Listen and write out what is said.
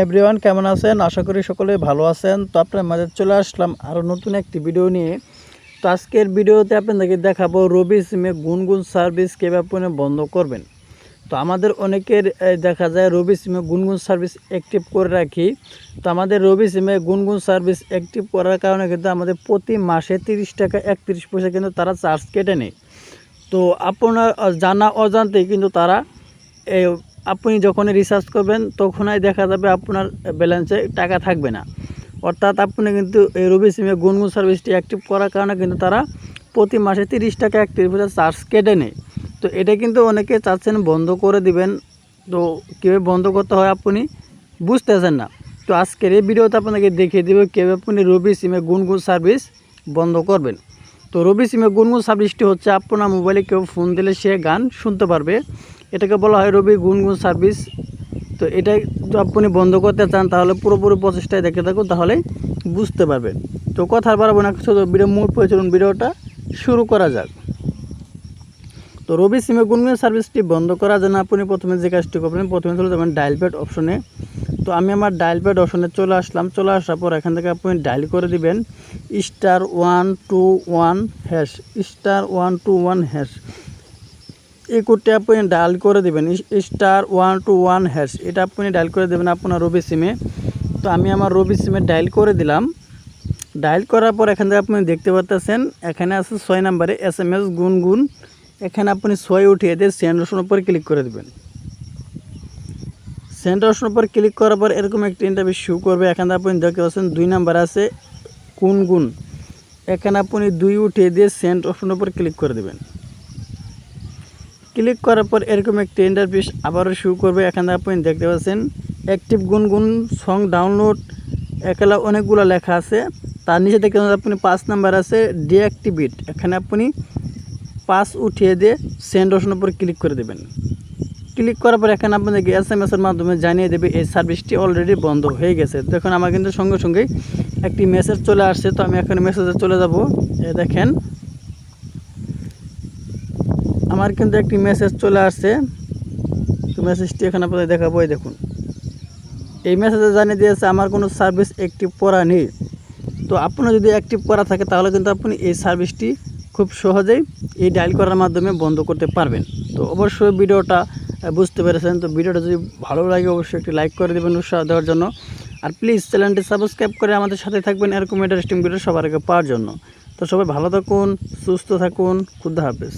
Everyone, কেমন আছেন? আশা করি সকলে ভালো আছেন। তো আপনার মাঝে চলে আসলাম আরও নতুন একটি ভিডিও নিয়ে। তো আজকের ভিডিওতে আপনাদেরকে দেখাবো রবি সিমে গুনগুন সার্ভিস কীভাবে আপনি বন্ধ করবেন। তো আমাদের অনেকের দেখা যায় রবি সিমে গুনগুন সার্ভিস অ্যাক্টিভ করে রাখি। তো আমাদের রবি সিমে গুনগুন সার্ভিস অ্যাক্টিভ করার কারণে কিন্তু আমাদের প্রতি মাসে তিরিশ টাকা একত্রিশ পয়সা কিন্তু তারা চার্জ কেটে নেয়। তো আপনার জানা অজান্তেই কিন্তু তারা এই আপনি যখন রিচার্জ করবেন, তখনই দেখা যাবে আপনার ব্যালেন্সে টাকা থাকবে না। অর্থাৎ আপনি কিন্তু এই রবি সিমে গুনগুন সার্ভিসটি অ্যাক্টিভ করার কারণে কিন্তু তারা প্রতি মাসে তিরিশ টাকা পয়সা চার্জ কেটে নেয়। তো এটা কিন্তু অনেকে চাচ্ছেন বন্ধ করে দিবেন। তো কীভাবে বন্ধ করতে হয় আপনি বুঝতেছেন না। তো আজকের এই ভিডিওতে আপনাকে দেখিয়ে দেবে কীভাবে আপনি রবি সিমে গুনগুন সার্ভিস বন্ধ করবেন। তো রবি সিমে গুনগুন সার্ভিসটি হচ্ছে আপনার মোবাইলে কেউ ফোন দিলে সে গান শুনতে পারবে। এটাকে বলা হয় রবি গুনগুন সার্ভিস। তো এটা আপনি বন্ধ করতে চান, তাহলে পুরোপুরি প্রচেষ্টায় দেখে থাকুন তাহলে বুঝতে পারবেন। তো কথা বাড়াবো না শুধু ভিডিও মূল প্রচলন ভিডিওটা শুরু করা যাক। তো রবি সিমে গুনগুন সার্ভিসটি বন্ধ করার জন্য আপনি প্রথমে যে কাজটি করবেন, প্রথমে চলে যাবেন ডায়াল প্যাড অপশনে তো আমি আমার ডায়াল প্যাড অপশনে চলে আসলাম, চলে আসার পর এখান থেকে আপনি ডায়াল করে দিবেন star one two one hash star one two one hash এই আপনি ডায়াল করে দেবেন star one two one hash. এটা আপনি ডায়াল করে দেবেন আপনার রবি সিমে। তো আমি আমার রবি সিমে ডায়াল করে দিলাম। ডায়াল করার পর এখান থেকে আপনি দেখতে পাচ্ছেন এখানে আছে ছয় নাম্বারে এস এম এস গুনগুন। এখানে আপনি ছয় উঠিয়ে দিয়ে সেন্ড অপশন উপর ক্লিক করে দেবেন। সেন্ড অপশন উপর ক্লিক করার পর এরকম একটি ইন্টারভিউ শু করবে। এখানে আপনি দেখতে পাচ্ছেন দুই নাম্বার আছে গুনগুন। এখানে আপনি দুই উঠিয়ে দিয়ে সেন্ড অপশন উপর ক্লিক করে দেবেন। ক্লিক করার পর এরকম একটি ইন্টারফেস আবারও শুরু করবে। এখানে আপনি দেখতে পাচ্ছেন অ্যাক্টিভ গুনগুন সং ডাউনলোড এখানে অনেকগুলো লেখা আছে। তার নিচে দেখতে আপনি পাঁচ নাম্বার আছে ডিঅ্যাক্টিভেট এখানে আপনি পাস উঠিয়ে দিয়ে সেন্ড অপশন উপর ক্লিক করে দেবেন। ক্লিক করার পর এখানে আপনাদেরকে এস এম এসের মাধ্যমে জানিয়ে দেবে, এই সার্ভিসটি অলরেডি বন্ধ হয়ে গেছে। দেখুন, আমার কিন্তু সঙ্গে সঙ্গেই একটি মেসেজ চলে আসছে। তো আমি এখন মেসেজে চলে যাব। দেখেন আমার কিন্তু একটি মেসেজ চলে আসছে। তো মেসেজটি এখানে আপনাদের দেখাবো দেখুন। এই মেসেজে জানিয়ে দিয়েছে, আমার কোনো সার্ভিস অ্যাক্টিভ করা নেই। তো আপনার যদি অ্যাক্টিভ করা থাকে, তাহলে কিন্তু আপনি এই সার্ভিসটি খুব সহজেই এই ডায়াল করার মাধ্যমে বন্ধ করতে পারবেন। তো অবশ্যই ভিডিওটা বুঝতে পেরেছেন। তো ভিডিওটা যদি ভালো লাগে, অবশ্যই একটি লাইক করে দেবেন উৎসাহ দেওয়ার জন্য। আর প্লিজ চ্যানেলটি সাবস্ক্রাইব করে আমাদের সাথে থাকবেন এরকম ইন্টারেস্টিং ভিডিও সবার আগে পাওয়ার জন্য। তো সবাই ভালো থাকুন, সুস্থ থাকুন। খুদা হাফেজ।